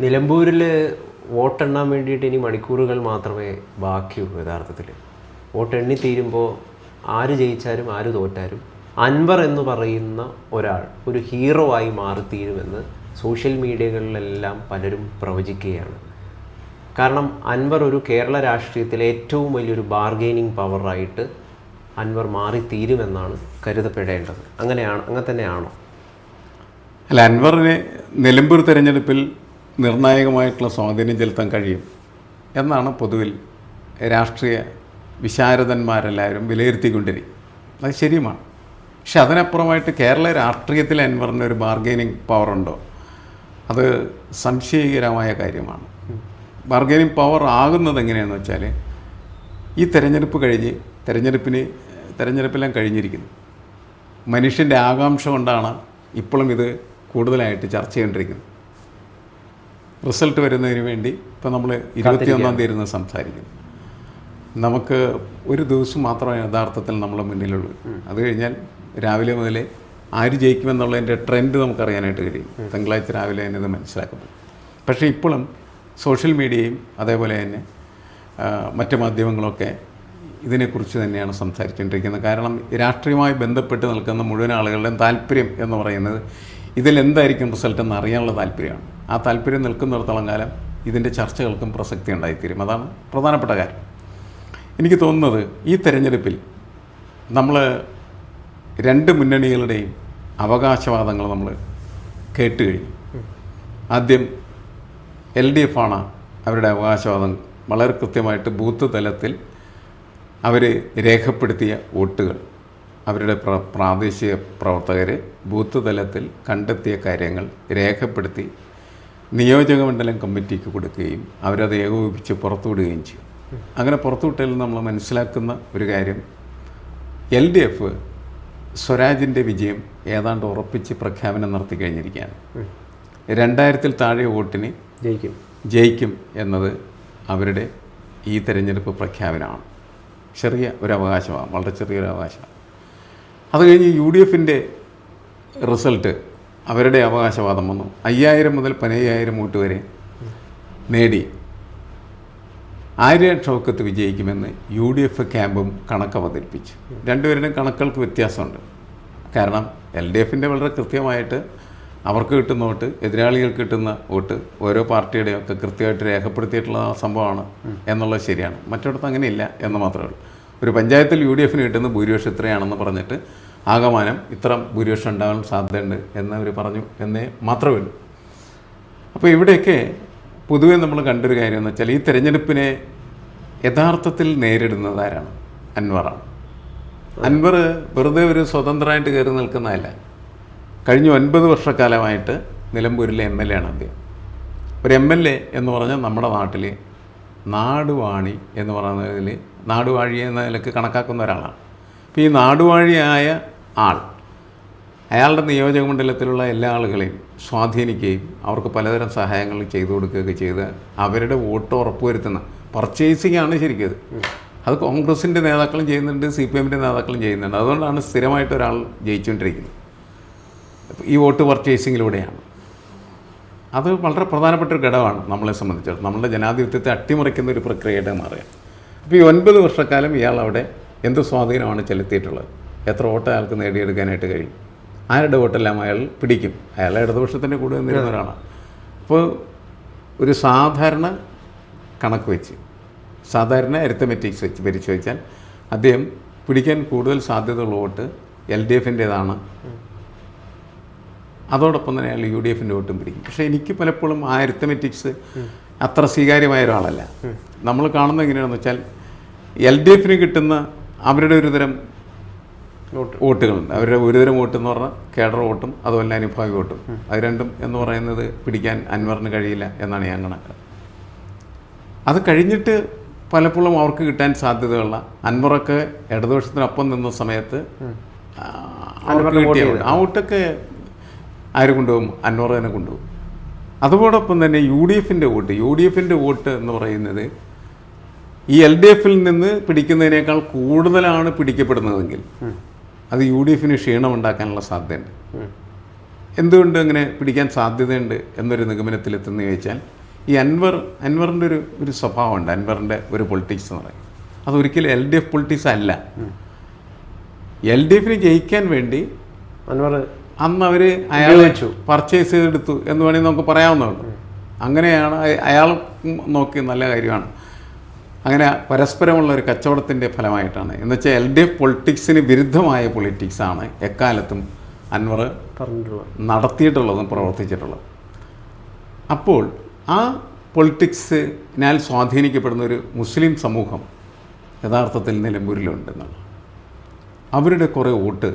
നിലമ്പൂരിൽ വോട്ടെണ്ണാൻ വേണ്ടിയിട്ട് ഇനി മണിക്കൂറുകൾ മാത്രമേ ബാക്കിയുള്ളൂ യഥാർത്ഥത്തിൽ വോട്ടെണ്ണി തീരുമ്പോൾ ആര് ജയിച്ചാലും ആര് തോറ്റാലും അൻവർ എന്ന് പറയുന്ന ഒരാൾ ഒരു ഹീറോ ആയി മാറിത്തീരുമെന്ന് സോഷ്യൽ മീഡിയകളിലെല്ലാം പലരും പ്രവചിക്കുകയാണ്. കാരണം അൻവർ ഒരു കേരള രാഷ്ട്രീയത്തിലെ ഏറ്റവും വലിയൊരു ബാർഗെയിനിങ് പവറായിട്ട് അൻവർ മാറിത്തീരുമെന്നാണ് കരുതപ്പെടേണ്ടത്. അങ്ങനെയാണ് അങ്ങനെ തന്നെയാണോ? അല്ല അൻവറിനെ നിലമ്പൂർ തെരഞ്ഞെടുപ്പിൽ നിർണായകമായിട്ടുള്ള സ്വാധീനം ചെലുത്താൻ കഴിയും എന്നാണ് പൊതുവിൽ രാഷ്ട്രീയ വിശാരദന്മാരെല്ലാവരും വിലയിരുത്തിക്കൊണ്ടിരിക്കും അത് ശരിയുമാണ്. പക്ഷെ അതിനപ്പുറമായിട്ട് കേരള രാഷ്ട്രീയത്തിൽ അൻവറിന് ഒരു ബാർഗെയിനിങ് പവറുണ്ടോ? അത് സംശയകരമായ കാര്യമാണ്. ബാർഗെയിനിങ് പവർ ആകുന്നത് എങ്ങനെയാണെന്ന് വെച്ചാൽ ഈ തെരഞ്ഞെടുപ്പ് കഴിഞ്ഞ് തെരഞ്ഞെടുപ്പിന് തെരഞ്ഞെടുപ്പെല്ലാം കഴിഞ്ഞിരിക്കുന്നു. മനുഷ്യന്റെ ആകാംക്ഷ കൊണ്ടാണ് ഇപ്പോഴും ഇത് കൂടുതലായിട്ട് ചർച്ച ചെയ്തുകൊണ്ടിരിക്കുന്നത്. റിസൾട്ട് വരുന്നതിന് വേണ്ടി ഇപ്പോൾ നമ്മൾ ഇരുപത്തിയൊന്നാം തീയതി ഇരുന്ന് സംസാരിക്കുന്നു. നമുക്ക് ഒരു ദിവസം മാത്രമേ യഥാർത്ഥത്തിൽ നമ്മളെ മുന്നിലുള്ളൂ. അത് കഴിഞ്ഞാൽ രാവിലെ മുതലേ ആര് ജയിക്കുമെന്നുള്ളതിന്റെ ട്രെൻഡ് നമുക്കറിയാനായിട്ട് കഴിയും. തിങ്കളാഴ്ച രാവിലെ തന്നെ ഇത് മനസ്സിലാക്കപ്പെടും. പക്ഷേ ഇപ്പോഴും സോഷ്യൽ മീഡിയയും അതേപോലെ തന്നെ മറ്റ് മാധ്യമങ്ങളൊക്കെ ഇതിനെക്കുറിച്ച് തന്നെയാണ് സംസാരിച്ചുകൊണ്ടിരിക്കുന്നത്. കാരണം രാഷ്ട്രീയമായി ബന്ധപ്പെട്ട് നിൽക്കുന്ന മുഴുവൻ ആളുകളുടെയും താല്പര്യം എന്ന് പറയുന്നത് ഇതിൽ എന്തായിരിക്കും റിസൾട്ട് എന്ന് അറിയാനുള്ള താല്പര്യമാണ്. ആ താല്പര്യം നിൽക്കുന്നിടത്തോളം കാലം ഇതിന്റെ ചർച്ചകൾക്കും പ്രസക്തി ഉണ്ടായിത്തീരും. അതാണ് പ്രധാനപ്പെട്ട കാര്യം. എനിക്ക് തോന്നുന്നത് ഈ തെരഞ്ഞെടുപ്പിൽ നമ്മൾ രണ്ട് മുന്നണികളുടെയും അവകാശവാദങ്ങൾ നമ്മൾ കേട്ട് കഴിഞ്ഞു. ആദ്യം എൽ ഡി എഫ് ആണ് അവരുടെ അവകാശവാദം വളരെ കൃത്യമായിട്ട് ബൂത്ത് തലത്തിൽ അവർ രേഖപ്പെടുത്തിയ വോട്ടുകൾ. അവരുടെ പ്ര പ്രാദേശിക പ്രവർത്തകർ ബൂത്ത് തലത്തിൽ കണ്ടെത്തിയ കാര്യങ്ങൾ രേഖപ്പെടുത്തി നിയോജക മണ്ഡലം കമ്മിറ്റിക്ക് കൊടുക്കുകയും അവരത് ഏകോപിപ്പിച്ച് പുറത്തുവിടുകയും ചെയ്യും. അങ്ങനെ പുറത്തുവിട്ടതിൽ നമ്മൾ മനസ്സിലാക്കുന്ന ഒരു കാര്യം എൽ ഡി എഫ് സ്വരാജിന്റെ വിജയം ഏതാണ്ട് ഉറപ്പിച്ച് പ്രഖ്യാപനം നടത്തി കഴിഞ്ഞിരിക്കുകയാണ്. രണ്ടായിരത്തിൽ താഴെ വോട്ടിന് ജയിക്കും. ജയിക്കും എന്നത് അവരുടെ ഈ തെരഞ്ഞെടുപ്പ് പ്രഖ്യാപനമാണ്. ചെറിയ ഒരു അവകാശമാണ് വളരെ ചെറിയൊരു അവകാശമാണ്. അത് കഴിഞ്ഞ് യു ഡി എഫിന്റെ റിസൾട്ട് അവരുടെ അവകാശവാദം വന്നു. അയ്യായിരം മുതൽ പതിനയ്യായിരം വോട്ട് വരെ നേടി. ആര്യ ഷൗക്കത്ത് വിജയിക്കുമെന്ന് യു ഡി എഫ് ക്യാമ്പും കണക്ക് അവതരിപ്പിച്ചു. രണ്ടുപേരുടെയും കണക്കുകൾക്ക് വ്യത്യാസമുണ്ട്. കാരണം എൽ ഡി എഫിന്റെ വളരെ കൃത്യമായിട്ട് അവർക്ക് കിട്ടുന്ന വോട്ട് എതിരാളികൾക്ക് കിട്ടുന്ന വോട്ട് ഓരോ പാർട്ടിയുടെയും ഒക്കെ കൃത്യമായിട്ട് രേഖപ്പെടുത്തിയിട്ടുള്ള സംഭവമാണ് എന്നുള്ളത് ശരിയാണ്. മറ്റിടത്ത് അങ്ങനെയില്ല എന്ന് മാത്രമേ ഉള്ളൂ. ഒരു പഞ്ചായത്തിൽ യു ഡി എഫിന് കിട്ടുന്ന ഭൂരിപക്ഷം ഇത്രയാണെന്ന് പറഞ്ഞിട്ട് ആകമാനം ഇത്ര ഭൂരിപക്ഷം ഉണ്ടാകാൻ സാധ്യതയുണ്ട് എന്ന് അവർ പറഞ്ഞു എന്നേ മാത്രമേ ഉള്ളൂ. അപ്പോൾ ഇവിടെയൊക്കെ പൊതുവെ നമ്മൾ കണ്ടൊരു കാര്യം എന്ന് വെച്ചാൽ ഈ തെരഞ്ഞെടുപ്പിനെ യഥാർത്ഥത്തിൽ നേരിടുന്നത് ആരാണ്? അൻവറാണ് അൻവർ വെറുതെ ഒരു സ്വതന്ത്രമായിട്ട് കയറി നിൽക്കുന്നതല്ല. കഴിഞ്ഞ ഒൻപത് വർഷക്കാലമായിട്ട് നിലമ്പൂരിലെ എം എൽ എ ആണ് അദ്ദേഹം. ഒരു എം എൽ എ എന്ന് പറഞ്ഞാൽ നമ്മുടെ നാട്ടിൽ നാടുവാണി എന്ന് പറയുന്നതിൽ നാടുവാഴി എന്ന നിലയ്ക്ക് കണക്കാക്കുന്ന ഒരാളാണ്. അപ്പോൾ ഈ നാടുവാഴിയായ ആൾ അയാളുടെ നിയോജക മണ്ഡലത്തിലുള്ള എല്ലാ ആളുകളെയും സ്വാധീനിക്കുകയും അവർക്ക് പലതരം സഹായങ്ങൾ ചെയ്തു കൊടുക്കുകയൊക്കെ ചെയ്ത് അവരുടെ വോട്ട് ഉറപ്പുവരുത്തുന്ന പർച്ചേസിംഗ് ആണ് ശരിക്കും അത് കോൺഗ്രസിന്റെ നേതാക്കളും ചെയ്യുന്നുണ്ട് സി പി എമ്മിന്റെ നേതാക്കളും ചെയ്യുന്നുണ്ട്. അതുകൊണ്ടാണ് സ്ഥിരമായിട്ട് ഒരാൾ ജയിച്ചുകൊണ്ടിരിക്കുന്നത്. ഈ വോട്ട് പർച്ചേസിങ്ങിലൂടെയാണ്. അത് വളരെ പ്രധാനപ്പെട്ട ഒരു ഘടകമാണ് നമ്മളെ സംബന്ധിച്ചിടത്തോളം. നമ്മളുടെ ജനാധിപത്യത്തെ അട്ടിമറിക്കുന്ന ഒരു പ്രക്രിയയുടെ മാറുക അപ്പോൾ ഈ ഒൻപത് വർഷക്കാലം ഇയാൾ അവിടെ എന്ത് സ്വാധീനമാണ് ചെലുത്തിയിട്ടുള്ളത്? എത്ര വോട്ട് അയാൾക്ക് നേടിയെടുക്കാനായിട്ട് കഴിയും? ആരുടെ വോട്ടെല്ലാം അയാൾ പിടിക്കും? അയാൾ ഇടതുപക്ഷത്തിന്റെ കൂടെ നിന്നിരുന്ന ഒരാളാണ്. അപ്പോൾ ഒരു സാധാരണ കണക്ക് വെച്ച് സാധാരണ അരിത്തമെറ്റിക്സ് വെച്ച് പരിശോധിച്ചാൽ അദ്ദേഹം പിടിക്കാൻ കൂടുതൽ സാധ്യതയുള്ള വോട്ട് എൽ ഡി എഫിന്റേതാണ് അതോടൊപ്പം തന്നെ അയാൾ യു ഡി എഫിന്റെ വോട്ടും പിടിക്കും. പക്ഷേ എനിക്ക് പലപ്പോഴും ആ അരിത്തമെറ്റിക്സ് അത്ര സ്വീകാര്യമായ ഒരാളല്ല. നമ്മൾ കാണുന്നത് എങ്ങനെയാണെന്ന് വെച്ചാൽ എൽ ഡി എഫിന് കിട്ടുന്ന അവരുടെ ഒരുതരം വോട്ടുകളുണ്ട്. അവരുടെ ഒരുതരം വോട്ട് എന്ന് പറഞ്ഞാൽ കേഡർ വോട്ടും അതുപോലെ അനുഭാവി വോട്ടും. അത് രണ്ടും എന്ന് പറയുന്നത് പിടിക്കാൻ അൻവറിന് കഴിയില്ല എന്നാണ് ഞാൻ കണക്ക് അത് കഴിഞ്ഞിട്ട് പലപ്പോഴും അവർക്ക് കിട്ടാൻ സാധ്യതയുള്ള അൻവറൊക്കെ ഇടതുപക്ഷത്തിനൊപ്പം നിന്ന സമയത്ത് ആ, അവർക്ക് കിട്ടിയ വോട്ട്. ആ വോട്ടൊക്കെ ആര് കൊണ്ടുപോകും? അൻവർ തന്നെ കൊണ്ടുപോകും. അതോടൊപ്പം തന്നെ യു ഡി എഫിന്റെ വോട്ട്. യു ഡി എഫിന്റെ വോട്ട് എന്ന് പറയുന്നത് ഈ എൽ ഡി എഫിൽ നിന്ന് പിടിക്കുന്നതിനേക്കാൾ കൂടുതലാണ് പിടിക്കപ്പെടുന്നതെങ്കിൽ അത് യു ഡി എഫിന് ക്ഷീണമുണ്ടാക്കാനുള്ള സാധ്യതയുണ്ട്. എന്തുകൊണ്ട് അങ്ങനെ പിടിക്കാൻ സാധ്യതയുണ്ട് എന്നൊരു നിഗമനത്തിലെത്തുന്നു ചോദിച്ചാൽ ഈ അൻവർ അൻവറിന്റെ ഒരു ഒരു സ്വഭാവമുണ്ട്. അൻവറിന്റെ ഒരു പൊളിറ്റിക്സ് എന്ന് പറയും. അതൊരിക്കലും എൽ ഡി എഫ് പൊളിറ്റിക്സ് അല്ല. എൽ ഡി എഫിന് ജയിക്കാൻ വേണ്ടി അൻവർ അന്ന് അവർ വെച്ചു പർച്ചേസ് ചെയ്തെടുത്തു എന്ന് വേണമെങ്കിൽ നമുക്ക് പറയാവുന്നതുള്ളൂ അങ്ങനെയാണ് അയാൾ നോക്കി നല്ല കാര്യമാണ്. അങ്ങനെ പരസ്പരമുള്ള ഒരു കച്ചവടത്തിന്റെ ഫലമായിട്ടാണ്. എന്ന് വെച്ചാൽ എൽ ഡി എഫ് പൊളിറ്റിക്സിന് വിരുദ്ധമായ പൊളിറ്റിക്സാണ് എക്കാലത്തും അൻവർ നടത്തിയിട്ടുള്ളതും പ്രവർത്തിച്ചിട്ടുള്ളത്. അപ്പോൾ ആ പൊളിറ്റിക്സിനാൽ സ്വാധീനിക്കപ്പെടുന്ന ഒരു മുസ്ലിം സമൂഹം യഥാർത്ഥത്തിൽ നിലമ്പൂരിലുണ്ടെന്നുള്ളത് അവരുടെ കുറേ വോട്ട്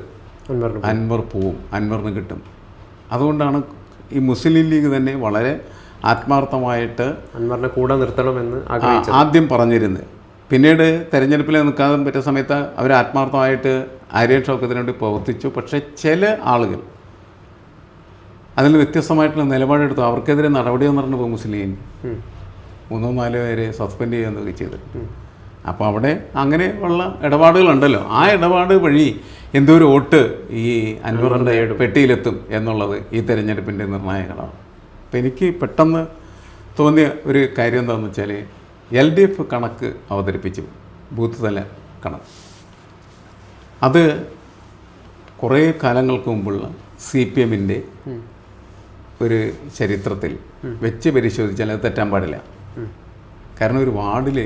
അൻവർ പോവും. അൻവറിന് കിട്ടും. അതുകൊണ്ടാണ് ഈ മുസ്ലിം ലീഗ് തന്നെ വളരെ ആത്മാർത്ഥമായിട്ട് അൻവറിനെ കൂടെ നിർത്തണമെന്ന് ആദ്യം പറഞ്ഞിരുന്നത്. പിന്നീട് തെരഞ്ഞെടുപ്പിൽ നിൽക്കാതെ പറ്റിയ സമയത്ത് അവർ ആത്മാർത്ഥമായിട്ട് ആര്യൻ ഷൗക്കത്തിന് വേണ്ടി പ്രവർത്തിച്ചു. പക്ഷേ ചില ആളുകൾ അതിൽ വ്യത്യസ്തമായിട്ടുള്ള നിലപാടെടുത്തു. അവർക്കെതിരെ നടപടി എന്ന് പോകും മുസ്ലിം മൂന്നോ നാലോ പേരെ സസ്പെൻഡ് ചെയ്യുകയൊക്കെ ചെയ്തു അപ്പോൾ അവിടെ അങ്ങനെയുള്ള ഇടപാടുകളുണ്ടല്ലോ. ആ ഇടപാട് വഴി എന്തോ ഒരു വോട്ട് ഈ അൻവറിന്റെ പെട്ടിയിലെത്തും എന്നുള്ളത് ഈ തെരഞ്ഞെടുപ്പിന്റെ നിർണായകമാണ് അപ്പോൾ എനിക്ക് പെട്ടെന്ന് തോന്നിയ ഒരു കാര്യം എന്താണെന്ന് വെച്ചാൽ എൽ ഡി എഫ് കണക്ക് അവതരിപ്പിച്ചു. ബൂത്ത് തല കണക്ക്. അത് കുറേ കാലങ്ങൾക്ക് മുമ്പുള്ള സി പി എമ്മിന്റെ ഒരു ചരിത്രത്തിൽ വെച്ച് പരിശോധിച്ചാൽ അത് തെറ്റാൻ പാടില്ല. കാരണം ഒരു വാർഡിൽ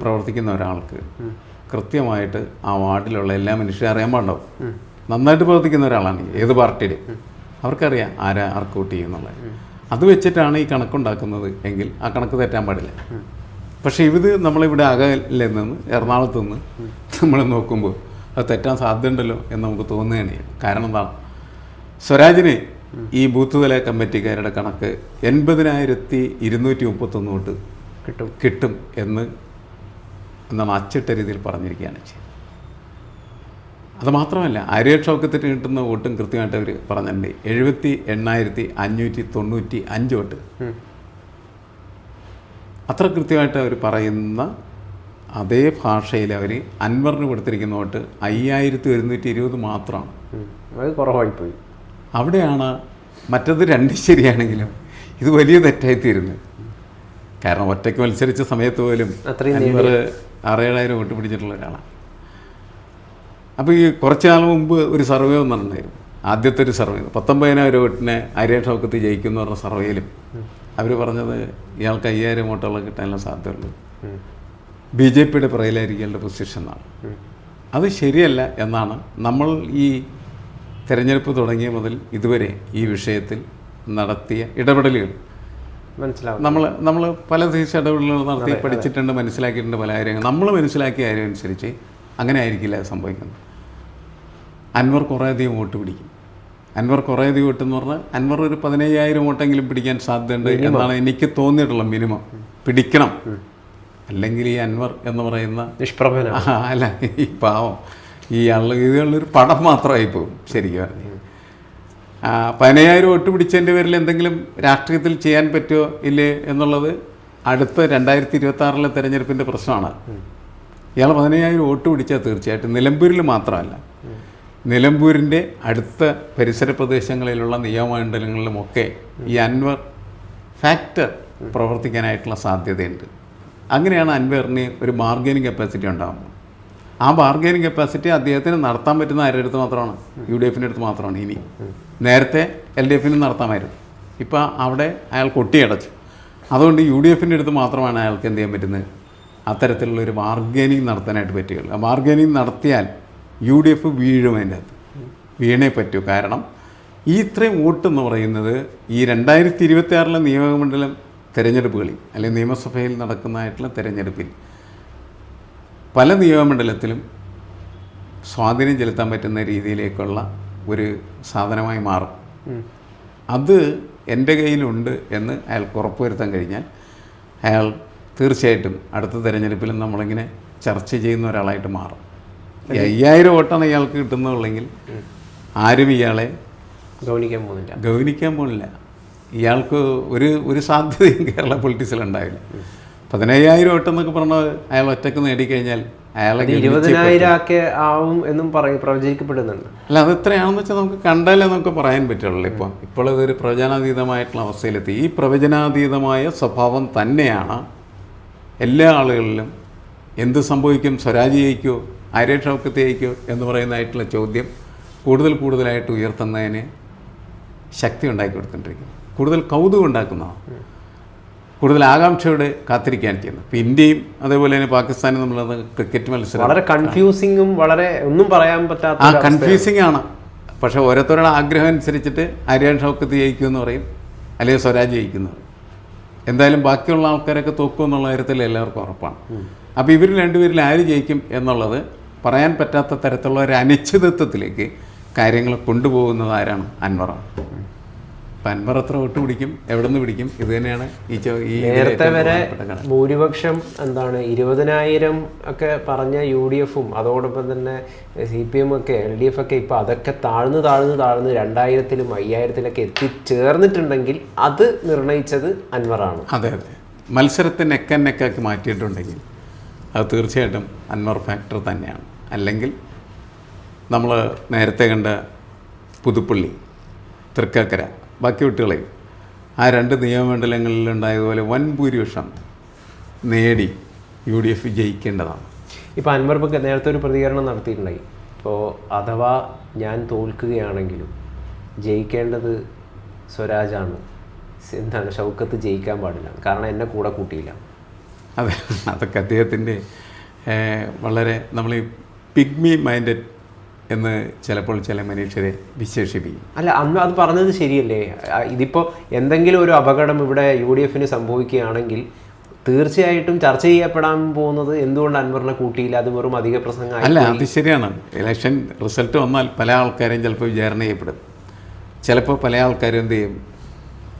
പ്രവർത്തിക്കുന്ന ഒരാൾക്ക് കൃത്യമായിട്ട് ആ വാർഡിലുള്ള എല്ലാ മനുഷ്യരും അറിയാൻ പാടുണ്ടാവും. നന്നായിട്ട് പ്രവർത്തിക്കുന്ന ഒരാളാണ് ഏത് പാർട്ടിയുടെ അവർക്കറിയാം ആരാ ആർക്ക് വോട്ട് ചെയ്യുന്നുള്ളത് അത് വെച്ചിട്ടാണ് ഈ കണക്കുണ്ടാക്കുന്നത് എങ്കിൽ ആ കണക്ക് തെറ്റാൻ പാടില്ല. പക്ഷേ ഇത് നമ്മളിവിടെ അകലെ നിന്ന് എറണാകുളത്ത് നിന്ന് നമ്മൾ നോക്കുമ്പോൾ അത് തെറ്റാൻ സാധ്യതയുണ്ടല്ലോ എന്ന് നമുക്ക് തോന്നുകയാണ്. കാരണം എന്താണ്? സ്വരാജിന് ഈ ബൂത്ത് തല കമ്മിറ്റിക്കാരുടെ കണക്ക് എൺപതിനായിരത്തി ഇരുന്നൂറ്റി മുപ്പത്തൊന്ന് തൊട്ട് കിട്ടും. കിട്ടും എന്ന് എന്നാണ് അച്ചിട്ട രീതിയിൽ പറഞ്ഞിരിക്കുകയാണ് ചെയ്യുന്നത് അതുമാത്രമല്ല ഷൗക്കത്തിന് കിട്ടുന്ന വോട്ടും കൃത്യമായിട്ട് അവർ പറഞ്ഞിട്ടുണ്ട്. എഴുപത്തി എണ്ണായിരത്തി അഞ്ഞൂറ്റി തൊണ്ണൂറ്റി അഞ്ച് വോട്ട്. അത്ര കൃത്യമായിട്ട് അവർ പറയുന്ന അതേ ഭാഷയിൽ അവർ അൻവറിന് കൊടുത്തിരിക്കുന്ന വോട്ട് അയ്യായിരത്തി ഒരുന്നൂറ്റി ഇരുപത് മാത്രമാണ്. കുറവായിപ്പോയി അവിടെയാണ് മറ്റത് രണ്ട് ശരിയാണെങ്കിലും ഇത് വലിയ തെറ്റായിത്തീരുന്നത് കാരണം ഒറ്റയ്ക്ക് മത്സരിച്ച സമയത്ത് പോലും അത്രയും അൻവർ ആറേഴായിരം വോട്ട് പിടിച്ചിട്ടുള്ള ഒരാളാണ് അപ്പോൾ ഈ കുറച്ച് കാലം മുമ്പ് ഒരു സർവേ വന്നിട്ടുണ്ടായിരുന്നു ആദ്യത്തെ ഒരു സർവേ. പത്തൊമ്പതിനായിരം വോട്ടിനെ ആര്യ ഷൗക്കത്ത് ജയിക്കും പറഞ്ഞ സർവേയിലും അവർ പറഞ്ഞത് ഇയാൾക്ക് അയ്യായിരം വോട്ടുകൾ കിട്ടാനുള്ള സാധ്യതയുള്ളൂ. ബി ജെ പിയുടെ പുറയിലായിരിക്കേണ്ട പൊസിഷൻ എന്നാണ്. അത് ശരിയല്ല എന്നാണ് നമ്മൾ ഈ തിരഞ്ഞെടുപ്പ് തുടങ്ങിയ മുതൽ ഇതുവരെ ഈ വിഷയത്തിൽ നടത്തിയ ഇടപെടലുകൾ. മനസ്സിലാവും നമ്മൾ നമ്മൾ പല തീർച്ച ഇടപെടലുകൾ നടത്തി പഠിച്ചിട്ടുണ്ട് മനസ്സിലാക്കിയിട്ടുണ്ട് പല കാര്യങ്ങൾ. നമ്മൾ മനസ്സിലാക്കിയ കാര്യം അനുസരിച്ച് അങ്ങനെ ആയിരിക്കില്ല സംഭവിക്കുന്നത്. അൻവർ കുറേയധികം വോട്ട് പിടിക്കും. അൻവർ കുറേയധികം വോട്ട് എന്ന് പറഞ്ഞാൽ അൻവർ ഒരു പതിനയ്യായിരം വോട്ടെങ്കിലും പിടിക്കാൻ സാധ്യതയുണ്ട് എന്നാണ് എനിക്ക് തോന്നിയിട്ടുള്ള മിനിമം. പിടിക്കണം. അല്ലെങ്കിൽ ഈ അൻവർ എന്ന് പറയുന്ന നിഷ്പ്രഭന അല്ല ഈ പാവം. ഈ ആളുകൾ ഇതുള്ളൊരു പടം മാത്രമായി പോകും ശരിക്കും പറഞ്ഞു പതിനയ്യായിരം വോട്ട് പിടിച്ചതിന്റെ പേരിൽ എന്തെങ്കിലും രാഷ്ട്രീയത്തിൽ ചെയ്യാൻ പറ്റുമോ ഇല്ലേ എന്നുള്ളത് അടുത്ത രണ്ടായിരത്തി ഇരുപത്തി ആറിലെ തെരഞ്ഞെടുപ്പിന്റെ പ്രശ്നമാണ്. ഇയാൾ പതിനയ്യായിരം വോട്ട് പിടിച്ചാൽ തീർച്ചയായിട്ടും നിലമ്പൂരിൽ മാത്രമല്ല. നിലമ്പൂരിന്റെ അടുത്ത പരിസര പ്രദേശങ്ങളിലുള്ള നിയമമണ്ഡലങ്ങളിലുമൊക്കെ ഈ അൻവർ ഫാക്ടർ പ്രവർത്തിക്കാനായിട്ടുള്ള സാധ്യതയുണ്ട്. അങ്ങനെയാണ് അൻവറിന് ഒരു ബാർഗൈനിങ് കപ്പാസിറ്റി ഉണ്ടാകുന്നത്. ആ ബാർഗൈനിങ് കപ്പാസിറ്റി അദ്ദേഹത്തിന് നടത്താൻ പറ്റുന്ന ആരുടെ അടുത്ത് മാത്രമാണ്? യു ഡി എഫിന്റെ അടുത്ത് മാത്രമാണ് ഇനി. നേരത്തെ എൽ ഡി എഫിനും നടത്താമായിരുന്നു. ഇപ്പോൾ അവിടെ അയാൾ കൊട്ടിയടച്ചു. അതുകൊണ്ട് യു ഡി എഫിന്റെ അടുത്ത് മാത്രമാണ് അയാൾക്ക് എന്ത് ചെയ്യാൻ പറ്റുന്നത്? അത്തരത്തിലുള്ള ഒരു ബാർഗൈനിങ് നടത്താനായിട്ട് പറ്റുകയുള്ളൂ. ആ ബാർഗൈനിങ് നടത്തിയാൽ യു ഡി എഫ് വീഴും അതിന്റെ അകത്ത്. വീണേ പറ്റൂ. കാരണം ഈ ഇത്രയും വോട്ട് എന്ന് പറയുന്നത് ഈ രണ്ടായിരത്തി ഇരുപത്തി ആറിലെ നിയമമണ്ഡലം തിരഞ്ഞെടുപ്പുകളിൽ അല്ലെങ്കിൽ നിയമസഭയിൽ നടക്കുന്നതായിട്ടുള്ള തെരഞ്ഞെടുപ്പിൽ പല നിയമമണ്ഡലത്തിലും സ്വാധീനം ചെലുത്താൻ പറ്റുന്ന രീതിയിലേക്കുള്ള ഒരു സാധനമായി മാറും. അത് എന്റെ കയ്യിലുണ്ട് എന്ന് അയാൾക്ക് ഉറപ്പുവരുത്താൻ കഴിഞ്ഞാൽ അയാൾ തീർച്ചയായിട്ടും അടുത്ത തിരഞ്ഞെടുപ്പിലും നമ്മളിങ്ങനെ ചർച്ച ചെയ്യുന്ന ഒരാളായിട്ട് മാറും. അയ്യായിരം വോട്ടാണ് ഇയാൾക്ക് കിട്ടുന്നുള്ളെങ്കിൽ ആരും ഇയാളെ ഗൗനിക്കാൻ പോകുന്നില്ല. ഗൗനിക്കാൻ പോകുന്നില്ല. ഇയാൾക്ക് ഒരു ഒരു സാധ്യതയും കേരള പൊളിറ്റിക്സിൽ ഉണ്ടാവില്ല. പതിനയ്യായിരം വോട്ടെന്നൊക്കെ പറഞ്ഞാൽ അയാൾ ഒറ്റയ്ക്ക് നേടിക്കഴിഞ്ഞാൽ അയാളെ ഇരുപതിനായിരം ഒക്കെ ആവും എന്നും പറയും പ്രവചിക്കപ്പെടുന്നുണ്ട്. അല്ല അത് എത്രയാണെന്ന് വെച്ചാൽ നമുക്ക് കണ്ടാലേ നമുക്ക് പറയാൻ പറ്റുള്ളൂ ഇപ്പോൾ ഇപ്പോൾ ഇതൊരു പ്രവചനാതീതമായിട്ടുള്ള അവസ്ഥയിലെത്തി. ഈ പ്രവചനാതീതമായ സ്വഭാവം തന്നെയാണ് എല്ലാ ആളുകളിലും എന്ത് സംഭവിക്കും സ്വരാജ് ജയിക്കോ ആര്യ ഷൗക്കത്ത് ജയിക്കോ എന്ന് പറയുന്നതായിട്ടുള്ള ചോദ്യം കൂടുതൽ കൂടുതലായിട്ട് ഉയർത്തുന്നതിന് ശക്തി ഉണ്ടാക്കി കൊടുത്തുകൊണ്ടിരിക്കും കൂടുതൽ കൗതുകം ഉണ്ടാക്കുന്നതാണ്. കൂടുതൽ ആകാംക്ഷയോടെ കാത്തിരിക്കാൻ ചെയ്യുന്നത്. ഇപ്പോൾ ഇന്ത്യയും അതേപോലെ തന്നെ പാകിസ്ഥാനും തമ്മിലുള്ള ക്രിക്കറ്റ് മത്സരം. വളരെ കൺഫ്യൂസിങ്ങും വളരെ ഒന്നും പറയാൻ പറ്റാത്ത ആ. കൺഫ്യൂസിങ് ആണ്. പക്ഷെ ഓരോരുത്തരുടെ ആഗ്രഹം അനുസരിച്ചിട്ട് ആര്യാൻ ഷൗക്കത്ത് ജയിക്കുമെന്ന് പറയും. അല്ലെങ്കിൽ സ്വരാജ് ജയിക്കുന്നു പറയും. എന്തായാലും ബാക്കിയുള്ള ആൾക്കാരൊക്കെ തോക്കും എന്നുള്ള കാര്യത്തിൽ എല്ലാവർക്കും ഉറപ്പാണ്. അപ്പോൾ ഇവർ രണ്ടുപേരിൽ ആര് ജയിക്കും എന്നുള്ളത് പറയാൻ പറ്റാത്ത തരത്തിലുള്ള ഒരു അനിശ്ചിതത്വത്തിലേക്ക് കാര്യങ്ങൾ കൊണ്ടുപോകുന്നത് ആരാണ്? അൻവറാണ്. എത്ര വോട്ട് പിടിക്കും? എവിടെ നിന്ന് പിടിക്കും? ഇത് തന്നെയാണ് ഈ ഈ നേരത്തെ വരെ ഭൂരിപക്ഷം എന്താണ് ഇരുപതിനായിരം ഒക്കെ പറഞ്ഞ യു ഡി എഫും അതോടൊപ്പം തന്നെ സി പി എം ഒക്കെ എൽ ഡി എഫ് ഒക്കെ ഇപ്പം അതൊക്കെ താഴ്ന്ന് താഴ്ന്ന് താഴ്ന്ന് രണ്ടായിരത്തിലും അയ്യായിരത്തിലൊക്കെ എത്തിച്ചേർന്നിട്ടുണ്ടെങ്കിൽ അത് നിർണയിച്ചത് അൻവറാണ്. അതെ അതെ. മത്സരത്തെ നെക്കൻ നെക്കാക്കി മാറ്റിയിട്ടുണ്ടെങ്കിൽ അത് തീർച്ചയായിട്ടും അൻവർ ഫാക്ടർ തന്നെയാണ്. അല്ലെങ്കിൽ നമ്മൾ നേരത്തെ കണ്ട പുതുപ്പള്ളി തൃക്കാക്കര ബാക്കി വിട്ടുകളെയും ആ രണ്ട് നിയമമണ്ഡലങ്ങളിലുണ്ടായതുപോലെ വൻ ഭൂരിപക്ഷം നേടി യു ഡി എഫ് ജയിക്കേണ്ടതാണ്. ഇപ്പോൾ അൻവർ ബക്ക് നേരത്തെ ഒരു പ്രതികരണം നടത്തിയിട്ടുണ്ടായി. ഇപ്പോൾ അഥവാ ഞാൻ തോൽക്കുകയാണെങ്കിലും ജയിക്കേണ്ടത് സ്വരാജാണ്. എന്താണ് ഷൗക്കത്ത് ജയിക്കാൻ പാടില്ല. കാരണം എന്നെ കൂടെ കൂട്ടിയില്ല. അതെ അതൊക്കെ അദ്ദേഹത്തിന്റെ വളരെ നമ്മൾ ഈ പിഗ്മി മൈൻഡഡ് എന്ന് ചിലപ്പോൾ ചില മനുഷ്യരെ വിശേഷിപ്പിക്കും. അല്ല അന്ന് അത് പറഞ്ഞത് ശരിയല്ലേ? ഇതിപ്പോൾ ഇതിപ്പോ എന്തെങ്കിലും ഒരു അപകടം ഇവിടെ യു ഡി എഫിന് സംഭവിക്കുകയാണെങ്കിൽ തീർച്ചയായിട്ടും ചർച്ച ചെയ്യപ്പെടാൻ പോകുന്നത് എന്തുകൊണ്ട് അൻവറിനെ കൂട്ടിയില്ല? അത് വെറും അധിക പ്രസംഗം അല്ല അത് ശരിയാണ്. ഇലക്ഷൻ റിസൾട്ട് വന്നാൽ പല ആൾക്കാരും ചിലപ്പോൾ വിചാരണ ചെയ്യപ്പെടും. ചിലപ്പോൾ പല ആൾക്കാരും എന്ത് ചെയ്യും?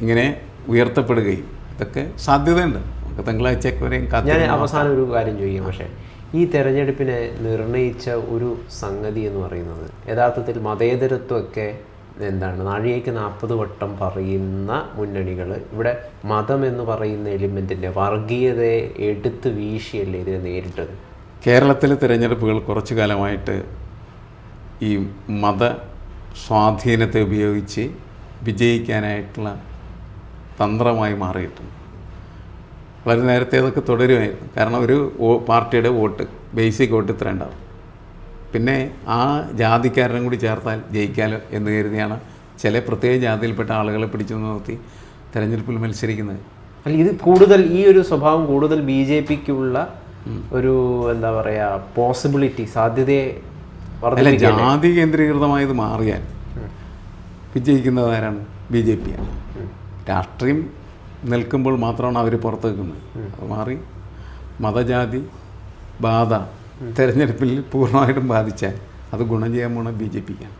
ഇങ്ങനെ ഉയർത്തപ്പെടുകയും ഇതൊക്കെ സാധ്യതയുണ്ട്. നമുക്ക് തിങ്കളാഴ്ചയൊക്കെ വരെയും ഞാൻ അവസാനം ഒരു കാര്യം ചോദിക്കാം പക്ഷേ. ഈ തെരഞ്ഞെടുപ്പിനെ നിർണയിച്ച ഒരു സംഗതി എന്ന് പറയുന്നത് യഥാർത്ഥത്തിൽ മതേതരത്വമൊക്കെ എന്താണ് നാഴികയ്ക്ക് നാൽപ്പത് വട്ടം പറയുന്ന മുന്നണികൾ ഇവിടെ മതം എന്ന് പറയുന്ന എലിമെന്റിന്റെ വർഗീയതയെ എടുത്ത് വീശിയല്ലേ ഇതിനെ നേരിട്ടത്? കേരളത്തിലെ തിരഞ്ഞെടുപ്പുകൾ കുറച്ചു കാലമായിട്ട് ഈ മത സ്വാധീനത്തെ ഉപയോഗിച്ച് വിജയിക്കാനായിട്ടുള്ള തന്ത്രമായി മാറിയിട്ടുണ്ട്. വളരെ നേരത്തെ അതൊക്കെ തുടരുമായിരുന്നു. കാരണം ഒരു പാർട്ടിയുടെ വോട്ട് ബേസിക് വോട്ട് ഇത്ര ഉണ്ടാവും. പിന്നെ ആ ജാതിക്കാരനും കൂടി ചേർത്താൽ ജയിക്കാലോ എന്ന് കരുതിയാണ് ചില പ്രത്യേക ജാതിയിൽപ്പെട്ട ആളുകളെ പിടിച്ചു നിർത്തി തെരഞ്ഞെടുപ്പിൽ മത്സരിക്കുന്നത്. അല്ല ഇത് കൂടുതൽ ഈ ഒരു സ്വഭാവം കൂടുതൽ ബി ജെ പിക്കുള്ള ഒരു എന്താ പറയുക പോസിബിലിറ്റി സാധ്യതയെ അല്ല ജാതി കേന്ദ്രീകൃതമായത് മാറിയാൽ വിജയിക്കുന്നത് ആരാണ്? ബി ജെ പിയാണ് രാഷ്ട്രീയം നിൽക്കുമ്പോൾ മാത്രമാണ് അവർ പുറത്ത് നിൽക്കുന്നത് മാറി മതജാതി ബാധ തെരഞ്ഞെടുപ്പിൽ പൂർണമായിട്ടും ബാധിച്ചാൽ അത് ഗുണം ചെയ്യാൻ പോണ ബി ജെ പിക്കാണ്.